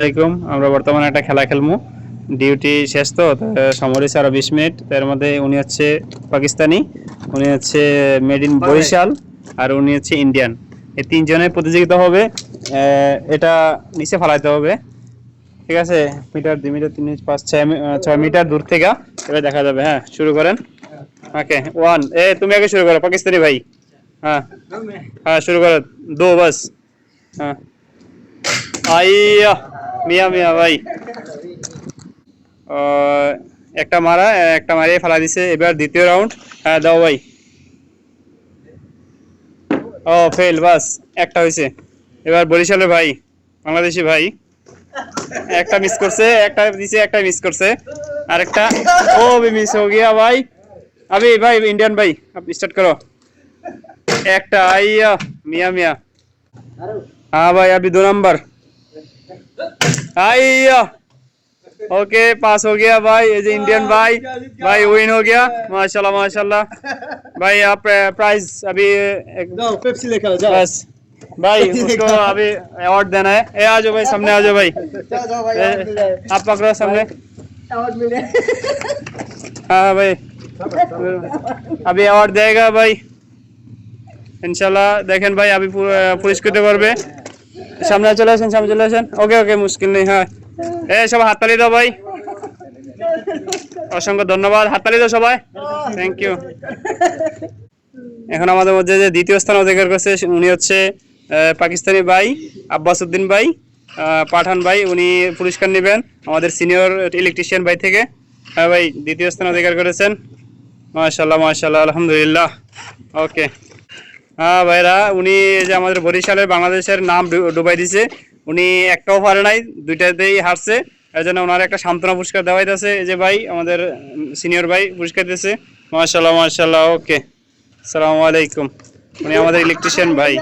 আলাইকুম আমরা বর্তমানে একটা খেলা খেলব ডিউটি শেষ তো সময় রয়েছে আরও বিশ মিনিট। তার মধ্যে উনি হচ্ছে পাকিস্তানি উনি হচ্ছে মেড ইন বরিশাল আর উনি হচ্ছে ইন্ডিয়ান। এই তিনজনের প্রতিযোগিতা হবে এটা নিচে ফালাইতে হবে। ঠিক আছে? মিটার দুই মিটার তিন পাঁচ ছয় ছয় মিটার দূর থেকে। এবার দেখা যাবে হ্যাঁ শুরু করেন। ওকে ওয়ান এ তুমি আগে শুরু করো পাকিস্তানি ভাই। হ্যাঁ হ্যাঁ শুরু করো। দো বাস। হ্যাঁ। আইয়া। মিয়া মিয়া ভাই আহ, একটা মারা একটা মারিয়ে ফেলা দিছে এবার দ্বিতীয় রাউন্ড হ্যাঁ দাও ভাই ও ফেল বাস একটা হয়েছে এবার বরিশালের ভাই বাংলাদেশি ভাই একটা মিস করছে একটা দিছে একটা মিস করছে আরেকটা ও भी मिस हो गया भाई अभी भाई इंडियन भाई अब स्टार्ट करो একটা আইয়া মিয়া মিয়া हाँ भाई अभी दो नंबर आइया ओके पास हो गया भाई ये जो इंडियन भाई भाई विन हो गया माशाल्लाह माशाल्लाह भाई आप प्राइज अभी एक जाओ पेप्सी लेकर आओ, जाओ बस भाई उसको अभी अवार्ड देना है ए आ जाओ भाई सामने आ जाओ भाई जाओ जाओ भाई ए, अवार्ड मिल जाए आप पकड़ो सामने अवार्ड मिल जाए हाँ भाई अभी अवार्ड देगा भाई ইনশাল্লাহ দেখেন ভাই আমি পুর- পুরস্কৃত করবে সামনে চলে আসেন, সামনে চলে আসেন। ওকে ওকে, মুশকিল নেই হ্যাঁ। এ সবাই হাততালি দাও ভাই। অসংখ্য ধন্যবাদ। হাততালি দাও সবাই। থ্যাংক ইউ এখন আমাদের মধ্যে যে দ্বিতীয় স্থান অধিকার করছে, উনি হচ্ছে পাকিস্তানি ভাই, আব্বাস উদ্দিন ভাই পাঠান ভাই, উনি পুরস্কার নেবেন আমাদের সিনিয়র ইলেকট্রিশিয়ান ভাই থেকে। হ্যাঁ ভাই, দ্বিতীয় স্থান অধিকার করেছেন। মাশাল্লাহ মাশাল্লাহ আলহামদুলিল্লাহ। ওকে। ভাইরা, উনি যে আমাদের বরিশালের বাংলাদেশের নাম ডুবাই দিছে। উনি একটাও পারে নাই, দুইটাতেই হারছে। এই জন্য ওনার একটা সান্ত্বনা পুরস্কার দেওয়া হইতেছে এই যে ভাই, আমাদের সিনিয়র ভাই পুরস্কার দিয়েছে। মার্শাল্লাহ মার্শাল্লাহ ওকে। সালামু আলাইকুম। উনি আমাদের ইলেকট্রিশিয়ান ভাই।